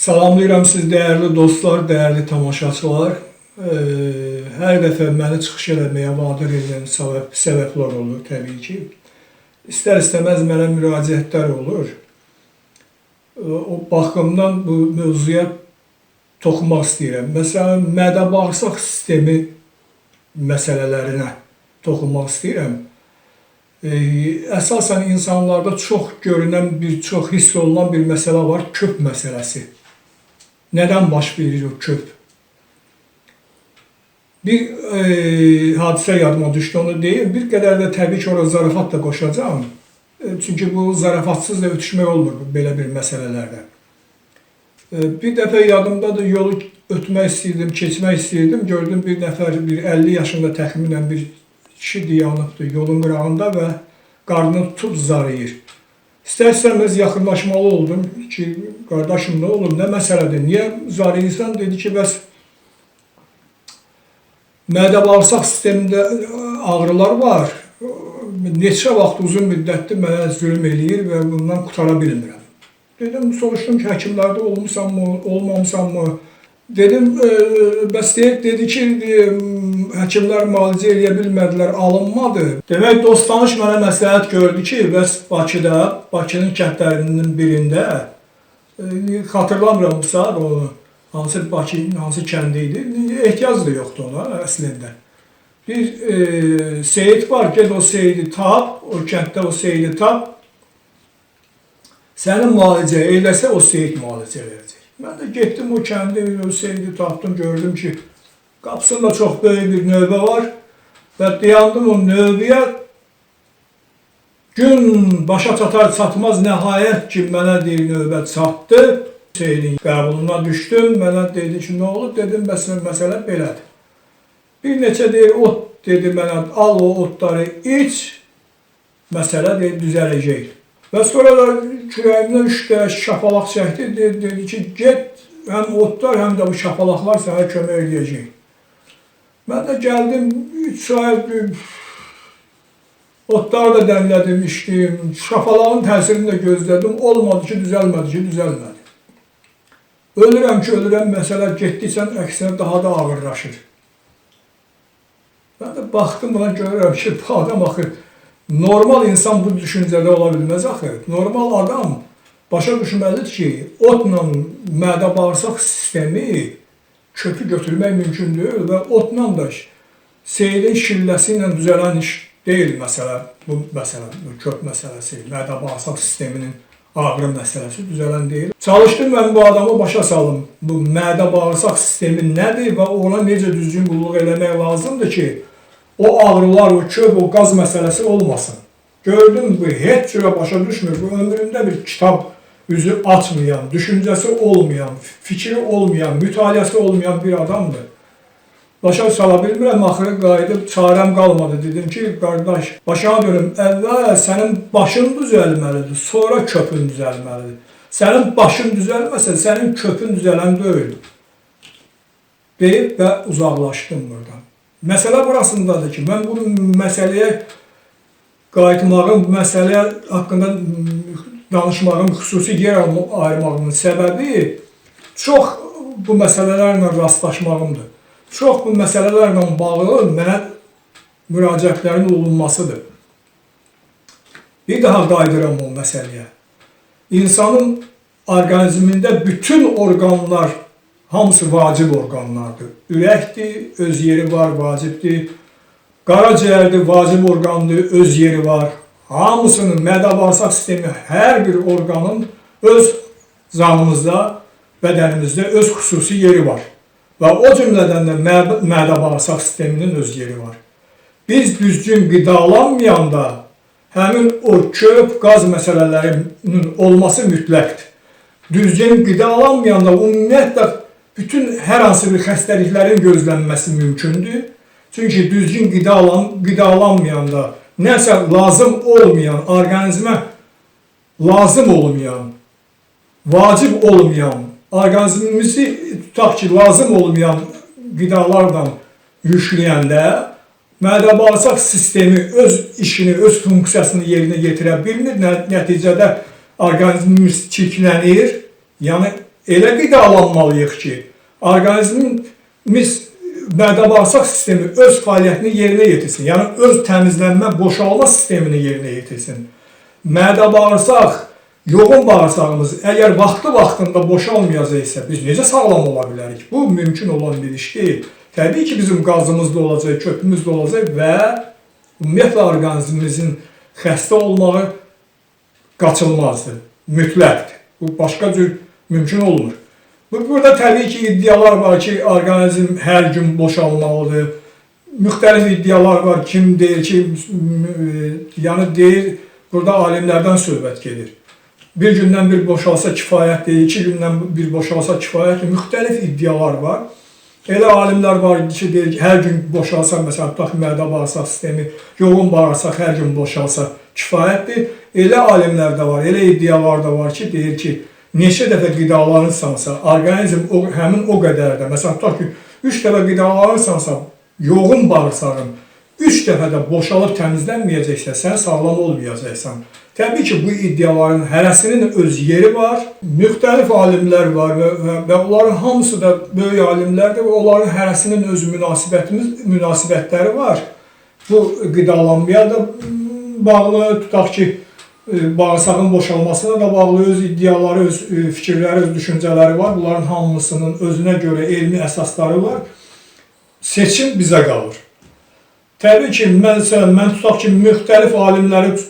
Salamlayıram siz dəyərli dostlar, dəyərli tamaşaçılar. Ee, Hər dəfə məni çıxış eləməyə vadar edən səbəb, səbəblər olur təbii ki. İstər-istəməz mənə müraciətlər olur. Ee, O baxımdan bu mövzuya toxunmaq istəyirəm. Məsələn, mədə-bağırsaq sistemi məsələlərinə toxunmaq istəyirəm. Ee, Əsasən insanlarda çox görünən bir, çox hiss olunan bir məsələ var, köp məsələsi. Nədən baş verir o köp? Bir e, hadisə yadıma düşdü, onu deyim. Bir qədər də təbii ki, ora zarafat da qoşacağam. E, çünki bu zarafatsız da ötüşmək olmur belə bir məsələlərdə. E, bir dəfə yadımdadır, yolu ötmək istəyirdim, keçmək istəyirdim. Gördüm bir nəfər, bir 50 yaşında təxminən bir kişi dayanıbdı yolun qırağında və qarnını tutub zarıyır. İstər-istəməz yaxınlaşmalı oldum ki, qardaşım nə olub, nə məsələdir, niyə zarıyırsan? Dedi ki, bəs mədə-bağırsaq sistemində ağrılar var. Neçə vaxt uzun müddətdir mənə zülm eləyir və bundan qutara bilmirəm. Dedim, soruşdum ki, həkimlərdə olmusanmı, olmamısanmı? Dedim, e, bəs deyək, dedi ki, e, həkimlər müalicə edə bilmədilər, alınmadı. Demək, dost-tanış mənə məsləhət gördü ki, bəs Bakıda, Bakının kəndlərinin birində, e, xatırlamıram bu saat onu, hansı Bakı, hansı kəndi idi, ehtiyac da yoxdur ona əslində. Bir e, Seyit var, gel o Seyidi tap, o kənddə o Seyidi tap, səni müalicə eləsə, o Seyid müalicə verəcək. Mən də getdim o kəndə, o Seyidi tapdım, gördüm ki, qapısında çox böyük bir növbə var və dayandım o növbəyə, gün başa çatar çatmaz nəhayət ki, mənə deyir növbə çatdı. Seydin qəbuluna düşdüm, mənə dedi ki, nə olub? Dedim, bəs məsələ belədir. Bir neçə deyir, ot dedi mənə, al o otları iç, məsələ deyir, düzələcək. Və sonra da kürəyimdən üç dənə şapalaq çəkdi, dedi, dedi ki, get, həm otlar, həm də bu şapalaqlar sənə kömək edəcək. Mən də gəldim, üç ay bir otları da dəmlədim, içdim, şapalağın təsirini də gözlədim, olmadı ki, düzəlmədi ki, düzəlmədi. Ölürəm ki, ölürəm, məsələ getdikcə əksinə daha da ağırlaşır. Ben de baktım buna görürüm ki bu adam axı normal insan bu düşüncədə ola bilməz axı. Normal adam başa düşməlidir ki, otla mədə bağırsaq sistemi kökü götürmək mümkün deyil və otla da seyrin şilləsi ilə düzələn iş deyil məsələ. Bu məsələ, bu kök məsələsi, mədə bağırsaq sisteminin ağrı məsələsi düzələn deyil. Çalışdım mən bu adamı başa salım. Bu mədə bağırsaq sistemi nədir və ona necə düzgün qulluq eləmək lazımdır ki, o ağrılar, o köp, o qaz məsələsi olmasın. Gördüm bu heç cürə başa düşmür. Bu ömründə bir kitab üzü açmayan, düşüncəsi olmayan, fikri olmayan, mütaliəsi olmayan bir adamdır. Başa sala bilmirəm, axırı qayıdıb çarəm qalmadı. Dedim ki, qardaş, başa dönüm, əvvəl sənin başın düzəlməlidir, sonra köpün düzəlməlidir. Sənin başın düzəlməsə, sənin köpün düzələn deyil. Deyib və uzaqlaşdım buradan. Məsələ burasındadır ki, mən bu məsələyə qayıtmağım, məsələ haqqında danışmağım, xüsusi yer ayırmağımın səbəbi çox bu məsələlərlə rastlaşmağımdır. Çox bu məsələlərlə bağlı mənə müraciətlərin olunmasıdır. Bir daha qayıdıram o məsələyə. İnsanın orqanizmində bütün orqanlar hamısı vacib orqanlardır. Ürəkdir, öz yeri var, vacibdir. Qaraciyərdir, vacib orqandır, öz yeri var. Hamısının mədə-bağırsaq sistemi hər bir orqanın öz canımızda, bədənimizdə öz xüsusi yeri var. Və o cümlədən də mə- mədə-bağırsaq sisteminin öz yeri var. Biz düzgün qidalanmayanda həmin o köp qaz məsələlərinin olması mütləqdir. Düzgün qidalanmayanda ümumiyyətlə bütün hər hansı bir xəstəliklərin gözlənməsi mümkündür. Çünki düzgün qidalan, qidalanmayanda nəsə lazım olmayan, orqanizmə lazım olmayan, vacib olmayan, orqanizmimizi tutaq ki, lazım olmayan qidalarla yükləyəndə mədə-bağırsaq sistemi öz işini, öz funksiyasını yerinə yetirə bilmir. Nə- Nəticədə orqanizmimiz çirklənir, yəni elə qidalanmalıyıq ki, orqanizmimiz mədə-bağırsaq sistemi öz fəaliyyətini yerinə yetirsin. Yəni öz təmizlənmə, boşalma sistemini yerinə yetirsin. Mədə-bağırsaq, yoğun bağırsağımız əgər vaxtı-vaxtında boşalmayacaqsa biz necə sağlam ola bilərik? Bu mümkün olan bir iş deyil. Təbii ki, bizim qazımız da olacaq, köpümüz də olacaq və ümumiyyətlə orqanizmimizin xəstə olmağı qaçılmazdır, mütləqdir. Bu başqa cür mümkün olmur. Bu burada təbii ki, iddialar var ki, orqanizm hər gün boşalmalıdır. Müxtəlif iddialar var. Kim deyir ki, yəni deyir, burada alimlərdən söhbət gedir. Bir gündən bir boşalsa kifayət deyil, iki gündən bir boşalsa kifayət deyil. Müxtəlif iddialar var. Elə alimlər var ki, deyir ki, hər gün boşalsa, məsələn, tutaq mədə bağırsaq sistemi, yoğun bağırsaq hər gün boşalsa kifayətdir. Elə alimlər də var, elə iddialar da var ki, deyir ki, neçə dəfə qidalanırsansa, orqanizm o, həmin o qədər də, məsələn, tutaq ki, 3 dəfə qidalanırsansa, yoğun bağırsağın 3 dəfə də boşalıb təmizlənməyəcəksə, sən sağlam olmayacaqsan. Təbii ki, bu iddiaların hərəsinin öz yeri var. Müxtəlif alimlər var və, və, onların hamısı da böyük alimlərdir və onların hərəsinin öz münasibətimiz, münasibətləri var. Bu qidalanmaya da bağlı, tutaq ki, bağırsağın boşalmasına da bağlı öz iddiaları, öz e, fikirləri, öz düşüncələri var. Bunların hamısının özünə görə elmi əsasları var. Seçim bizə qalır. Təbii ki, məsələn, mən tutaq ki, müxtəlif alimləri ə,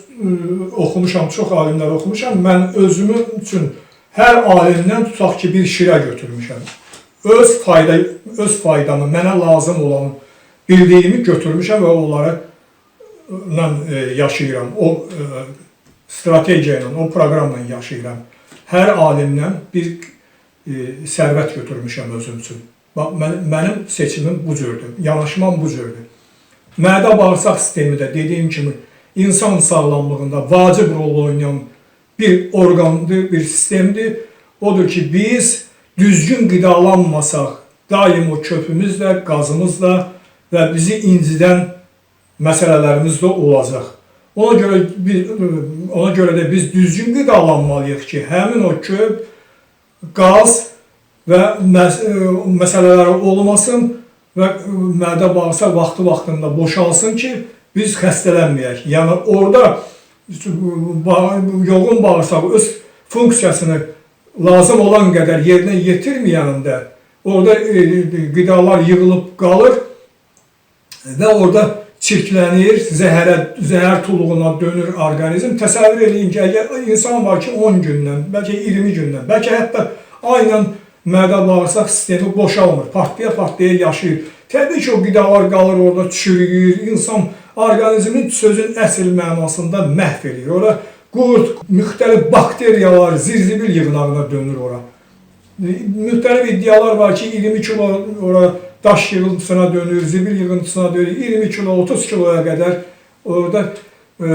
oxumuşam, çox alimlər oxumuşam. Mən özümü üçün hər alimdən tutaq ki, bir şirə götürmüşəm. Öz fayda, öz faydamı, mənə lazım olan bildiyimi götürmüşəm və onları e, yaşayıram. O e, strategiya ilə, o proqramla yaşayıram. Hər alimdən bir e, sərvət götürmüşəm özüm üçün. Bax, mən, mənim seçimim bu cürdür, yanaşmam bu cürdür. Mədə bağırsaq sistemi də dediyim kimi insan sağlamlığında vacib rol oynayan bir orqandır, bir sistemdir. Odur ki, biz düzgün qidalanmasaq, daim o köpümüzlə, qazımızla və bizi incidən məsələlərimiz də olacaq. Ona görə biz, ona görə də biz düzgün qidalanmalıyıq ki, həmin o köp, qaz və məs məsələlər olmasın və mədə bağırsaq vaxtı-vaxtında boşalsın ki, biz xəstələnməyək. Yəni orada yoğun bağırsaq öz funksiyasını lazım olan qədər yerinə yetirməyəndə orada e, qidalar yığılıb qalır və orada çirklənir, zəhərə, zəhər tuluğuna dönür orqanizm. Təsəvvür edin ki, insan var ki 10 gündən, bəlkə 20 gündən, bəlkə hətta ayla mədə bağırsaq sistemi boşalmır, partlaya-partlaya yaşayır. Təbii ki, o qidalar qalır orada, çürüyür, insan orqanizmin sözün əsl mənasında məhv edir. Ora qurd, müxtəlif bakteriyalar, zirzibil yığınağına dönür ora. Müxtəlif iddialar var ki, 20 kilo ora daş yığıntısına dönür, zibil yığıntısına dönür, 20 kilo, 30 kiloya qədər orada e,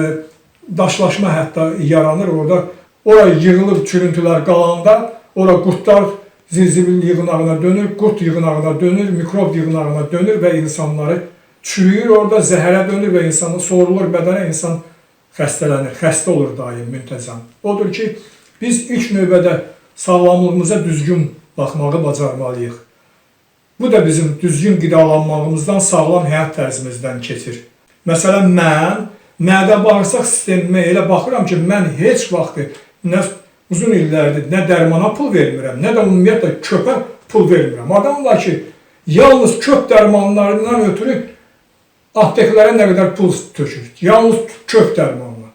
daşlaşma hətta yaranır orada. Ora yığılıb çürüntülər qalanda, ora qurtlar zilzibil yığınağına dönür, qurt yığınağına dönür, mikrob yığınağına dönür və insanları çürüyür orada, zəhərə dönür və insanı sorulur bədənə, insan xəstələnir, xəstə olur daim, müntəzəm. Odur ki, biz ilk növbədə sağlamlığımıza düzgün baxmağı bacarmalıyıq. Bu da bizim düzgün qidalanmağımızdan, sağlam həyat tərzimizdən keçir. Məsələn, mən mədə bağırsaq sistemimə elə baxıram ki, mən heç vaxtı nə uzun illərdir nə dərmana pul vermirəm, nə də ümumiyyətlə köpə pul vermirəm. Adam var ki, yalnız köp dərmanlarından ötürü apteklərə nə qədər pul tökür. Yalnız köp dərmanla.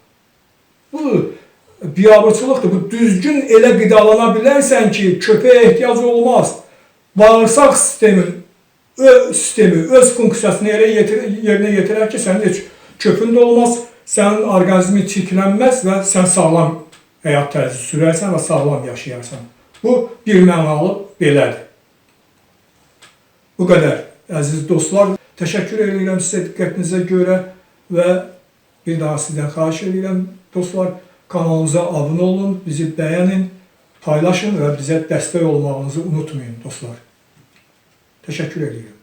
Bu biabırçılıqdır. Bu düzgün elə qidalana bilərsən ki, köpəyə ehtiyac olmaz. Bağırsaq sistemi ö, sistemi öz yetir, yerinə yetirər ki, sənin heç köpün də olmaz, sənin orqanizmin çirklənməz və sən sağlam həyat tərzi sürərsən və sağlam yaşayarsan. Bu bir mənalı belədir. Bu qədər. Əziz dostlar, təşəkkür edirəm sizə diqqətinizə görə və bir daha sizdən xahiş edirəm dostlar, kanalımıza abunə olun, bizi bəyənin, paylaşın və bizə dəstək olmağınızı unutmayın dostlar. Təşəkkür edirəm.